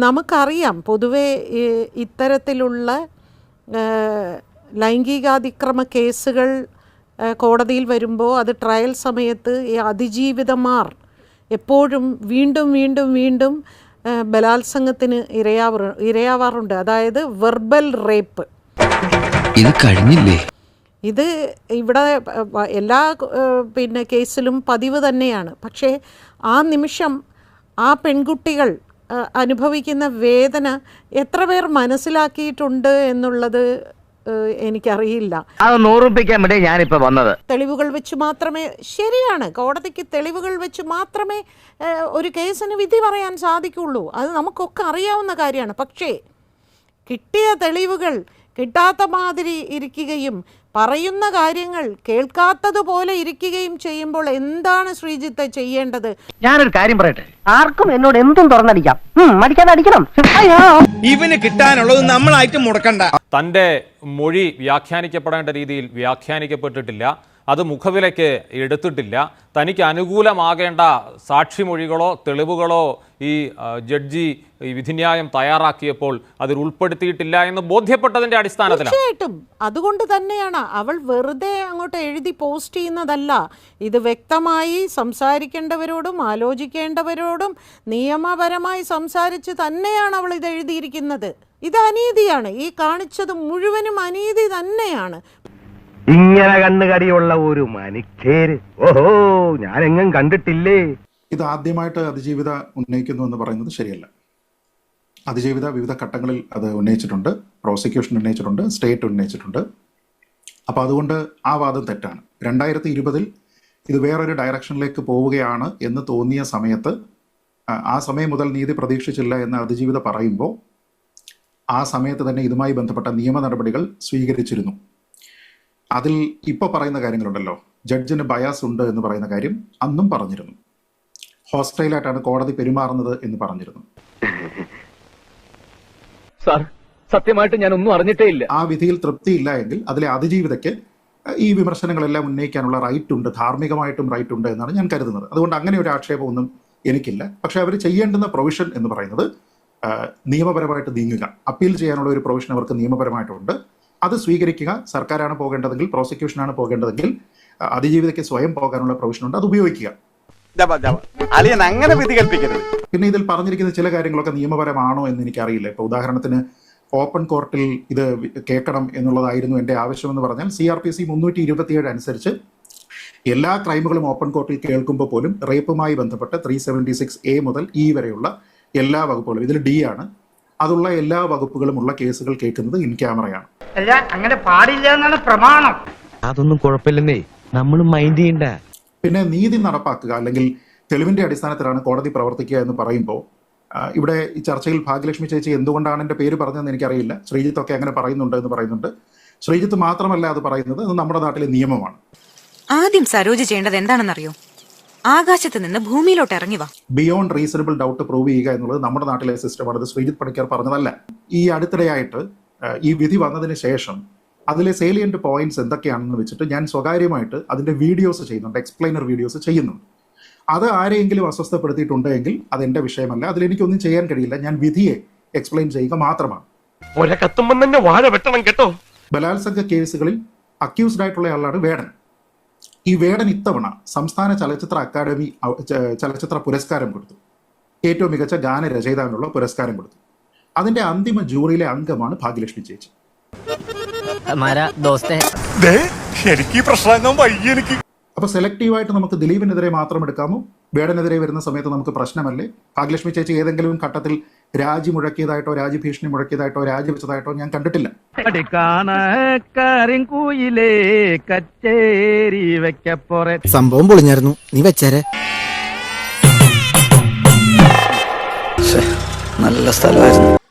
നമുക്കറിയാം പൊതുവേ ഇത്തരത്തിലുള്ള ലൈംഗികാതിക്രമ കേസുകൾ കോടതിയിൽ വരുമ്പോൾ അത് ട്രയൽ സമയത്ത് ഈ അതിജീവിതമാർ എപ്പോഴും വീണ്ടും വീണ്ടും വീണ്ടും ബലാത്സംഗത്തിന് ഇരയാവ ഇരയാവാറുണ്ട്. അതായത് വെർബൽ റേപ്പ്. ഇത് കഴിഞ്ഞില്ലേ? ഇത് ഇവിടെ എല്ലാ പിന്നെ കേസിലും പതിവ് തന്നെയാണ്. പക്ഷേ ആ നിമിഷം ആ പെൺകുട്ടികൾ അനുഭവിക്കുന്ന വേദന എത്ര പേർ മനസ്സിലാക്കിയിട്ടുണ്ട് എന്നുള്ളത് എനിക്കറിയില്ല. അത് വേണ്ടി വന്നത്. തെളിവുകൾ വെച്ച് മാത്രമേ ശരിയാണ് കോടതിക്ക് തെളിവുകൾ വെച്ച് മാത്രമേ ഒരു കേസിന് വിധി പറയാൻ സാധിക്കുള്ളൂ. അത് നമുക്കൊക്കെ അറിയാവുന്ന കാര്യമാണ്. പക്ഷേ കിട്ടിയ തെളിവുകൾ കിട്ടാത്ത മാതിരി ഇരിക്കുകയും പറയുന്ന കാര്യങ്ങൾ കേൾക്കാത്തതുപോലെ ഇരിക്കുകയും ചെയ്യുമ്പോൾ എന്താണ് ശ്രീജിത്ത് ചെയ്യേണ്ടത്? ഞാനൊരു കാര്യം പറയട്ടെ. ആർക്കും എന്നോട് എന്തും തുറന്നടിക്കാം. മടിക്കാതെ അടിക്കണം. അയ്യോ. ഇവന് കിട്ടാനുള്ളത് നമ്മളായിട്ട് മുടക്കണ്ട. തന്റെ മൊഴി വ്യാഖ്യാനിക്കപ്പെടേണ്ട രീതിയിൽ വ്യാഖ്യാനിക്കപ്പെട്ടിട്ടില്ല. അത് മുഖവിലയ്ക്ക് എടുത്തിട്ടില്ല. തനിക്ക് അനുകൂലമാകേണ്ട സാക്ഷിമൊഴികളോ തെളിവുകളോ ഈ ജഡ്ജി ഈ വിധിന്യായം തയ്യാറാക്കിയപ്പോൾ അതിൽ ഉൾപ്പെടുത്തിയിട്ടില്ല എന്ന് ബോധ്യപ്പെട്ടതിന്റെ അടിസ്ഥാനത്തിൽ തീർച്ചയായിട്ടും. അതുകൊണ്ട് തന്നെയാണ് അവൾ വെറുതെ അങ്ങോട്ട് എഴുതി പോസ്റ്റ് ചെയ്യുന്നതല്ല. ഇത് വ്യക്തമായി സംസാരിക്കേണ്ടവരോടും ആലോചിക്കേണ്ടവരോടും നിയമപരമായി സംസാരിച്ച് തന്നെയാണ് അവൾ ഇത് എഴുതിയിരിക്കുന്നത്. ഇത് അനീതിയാണ്. ഈ കാണിച്ചത് മുഴുവനും അനീതി തന്നെയാണ്. ഇങ്ങനെ കണ്ണുകടിയുള്ള ഒരു മനുഷ്യര്. ഓഹോ ഞാൻ ഞാനെങ്ങും കണ്ടിട്ടില്ലേ? ഇത് ആദ്യമായിട്ട് അതിജീവിത ഉന്നയിക്കുന്നു എന്ന് പറയുന്നത് ശരിയല്ല. അതിജീവിത വിവിധ ഘട്ടങ്ങളിൽ അത് ഉന്നയിച്ചിട്ടുണ്ട് പ്രോസിക്യൂഷൻ ഉന്നയിച്ചിട്ടുണ്ട് സ്റ്റേറ്റ് ഉന്നയിച്ചിട്ടുണ്ട്. അപ്പോൾ അതുകൊണ്ട് ആ വാദം തെറ്റാണ്. രണ്ടായിരത്തി ഇരുപതിൽ ഇത് വേറൊരു ഡയറക്ഷനിലേക്ക് പോവുകയാണ് എന്ന് തോന്നിയ സമയത്ത് ആ സമയം മുതൽ നീതി പ്രതീക്ഷിച്ചില്ല എന്ന് അതിജീവിത പറയുമ്പോൾ ആ സമയത്ത് തന്നെ ഇതുമായി ബന്ധപ്പെട്ട നിയമ നടപടികൾ സ്വീകരിച്ചിരുന്നു. അതിൽ ഇപ്പോൾ പറയുന്ന കാര്യങ്ങളുണ്ടല്ലോ. ജഡ്ജിന് ബയാസ് ഉണ്ട് എന്ന് പറയുന്ന കാര്യം അന്നും പറഞ്ഞിരുന്നു. ഹോസ്റ്റൈലായിട്ടാണ് കോടതി പെരുമാറുന്നത് എന്ന് പറഞ്ഞിരുന്നു. സാർ സത്യമായിട്ട് ഞാൻ ഒന്നും അറിഞ്ഞിട്ടേ ഇല്ല. ആ വിധിയിൽ തൃപ്തിയില്ല എങ്കിൽ അതിലെ അതിജീവിതയ്ക്ക് ഈ വിമർശനങ്ങളെല്ലാം ഉന്നയിക്കാനുള്ള റൈറ്റ് ഉണ്ട് ധാർമ്മികമായിട്ടും റൈറ്റ് ഉണ്ട് എന്നാണ് ഞാൻ കരുതുന്നത്. അതുകൊണ്ട് അങ്ങനെ ഒരു ആക്ഷേപമൊന്നും എനിക്കില്ല. പക്ഷെ അവർ ചെയ്യേണ്ടുന്ന പ്രൊവിഷൻ എന്ന് പറയുന്നത് നിയമപരമായിട്ട് നീങ്ങുക. അപ്പീൽ ചെയ്യാനുള്ള ഒരു പ്രൊവിഷൻ അവർക്ക് നിയമപരമായിട്ടുണ്ട്. അത് സ്വീകരിക്കുക സർക്കാരാണ് പോകേണ്ടതെങ്കിൽ പ്രോസിക്യൂഷനാണ് പോകേണ്ടതെങ്കിൽ അതിജീവിതയ്ക്ക് സ്വയം പോകാനുള്ള പ്രൊവിഷൻ ഉണ്ട്. അത് ഉപയോഗിക്കുക. അങ്ങനെ വിധി കൽപ്പിക്കരുത്. പിന്നെ ഇതിൽ പറഞ്ഞിരിക്കുന്ന ചില കാര്യങ്ങളൊക്കെ നിയമപരമാണോ എന്ന് എനിക്കറിയില്ല. ഇപ്പോൾ ഉദാഹരണത്തിന് ഓപ്പൺ കോർട്ടിൽ ഇത് കേൾക്കണം എന്നുള്ളതായിരുന്നു ആവശ്യം എന്ന് പറഞ്ഞാൽ സി ആർ പി സി മുന്നൂറ്റി ഇരുപത്തിയേഴ് അനുസരിച്ച് എല്ലാ ക്രൈമുകളും ഓപ്പൺ കോർട്ടിൽ കേൾക്കുമ്പോൾ പോലും റേപ്പുമായി ബന്ധപ്പെട്ട് ത്രീ സെവന്റി സിക്സ് എ മുതൽ ഇ വരെയുള്ള എല്ലാ വകുപ്പുകളും ഇതിൽ ഡി ആണ് അതുള്ള എല്ലാ വകുപ്പുകളും ഉള്ള കേസുകൾ കേൾക്കുന്നത് ഇൻ ക്യാമറയാണ്. അല്ല അങ്ങനെ പാടില്ല എന്നാണ് പ്രമാണം. അതൊന്നും കുഴപ്പമില്ലെന്നേ. നമ്മൾ മൈൻഡ് ചെയ്യണ്ട. പിന്നെ നീതി നടപ്പാക്കുക അല്ലെങ്കിൽ തെളിവിന്റെ അടിസ്ഥാനത്തിലാണ് കോടതി പ്രവർത്തിക്കുക എന്ന് പറയുമ്പോൾ ഇവിടെ ഈ ചർച്ചയിൽ ഭാഗ്യലക്ഷ്മി ചേച്ചി എന്തുകൊണ്ടാണ് എന്റെ പേര് പറഞ്ഞതെന്ന് എനിക്കറിയില്ല. ശ്രീജിത്ത് ഒക്കെ അങ്ങനെ പറയുന്നുണ്ട് എന്ന് പറയുന്നുണ്ട്. ശ്രീജിത്ത് മാത്രമല്ല അത് പറയുന്നത് അത് നമ്മുടെ നാട്ടിലെ നിയമമാണ്. ആദ്യം സരോജ് ചെയ്യേണ്ടത് എന്താണെന്നറിയോ? ആകാശത്ത് നിന്ന് ഭൂമിയിലോട്ട് ഇറങ്ങി വാ. ബിയോണ്ട് റീസണബിൾ ഡൗട്ട് പ്രൂവ് ചെയ്യുക എന്നുള്ളത് നമ്മുടെ നാട്ടിലെ സിസ്റ്റമാണ് അത് ശ്രീജിത് പണിക്കർ പറഞ്ഞതല്ല. ഈ അടുത്തിടെയായിട്ട് ഈ വിധി വന്നതിന് ശേഷം അതിലെ സേലിയന്റ് പോയിന്റ്സ് എന്തൊക്കെയാണെന്ന് വെച്ചിട്ട് ഞാൻ സ്വകാര്യമായിട്ട് അതിന്റെ വീഡിയോസ് ചെയ്യുന്നുണ്ട്. എക്സ്പ്ലെയിനർ വീഡിയോസ് ചെയ്യുന്നുണ്ട്. അത് ആരെയെങ്കിലും അസ്വസ്ഥപ്പെടുത്തിയിട്ടുണ്ടെങ്കിൽ അത് എന്റെ വിഷയമല്ല. അതിലെനിക്കൊന്നും ചെയ്യാൻ കഴിയില്ല. ഞാൻ വിധിയെ എക്സ്പ്ലെയിൻ ചെയ്യുക മാത്രമാണ്. ബലാത്സംഗ കേസുകളിൽ അക്യൂസ്ഡ് ആയിട്ടുള്ള ആളാണ് വേടൻ. ഈ വേടൻ ഇത്തവണ സംസ്ഥാന ചലച്ചിത്ര അക്കാദമി ചലച്ചിത്ര പുരസ്കാരം കൊടുത്തു. ഏറ്റവും മികച്ച ഗാനരചയിതാവിനുള്ള പുരസ്കാരം കൊടുത്തു. അതിന്റെ അന്തിമ ജൂറിയിലെ അംഗമാണ് ഭാഗ്യലക്ഷ്മി ചേച്ചി. അപ്പൊ സെലക്റ്റീവായിട്ട് നമുക്ക് ദിലീപിനെതിരെ മാത്രം എടുക്കാമോ? വേടനെതിരെ വരുന്ന സമയത്ത് നമുക്ക് പ്രശ്നമല്ലേ? ഭാഗ്യലക്ഷ്മി ചേച്ചി ഏതെങ്കിലും ഘട്ടത്തിൽ രാജി മുഴക്കിയതായിട്ടോ രാജി ഭീഷണി മുഴക്കിയതായിട്ടോ രാജി വെച്ചതായിട്ടോ ഞാൻ കണ്ടിട്ടില്ല. സംഭവം പൊളിഞ്ഞായിരുന്നു. നീ വെച്ചേരെ. നല്ല സ്ഥലമായിരുന്നു.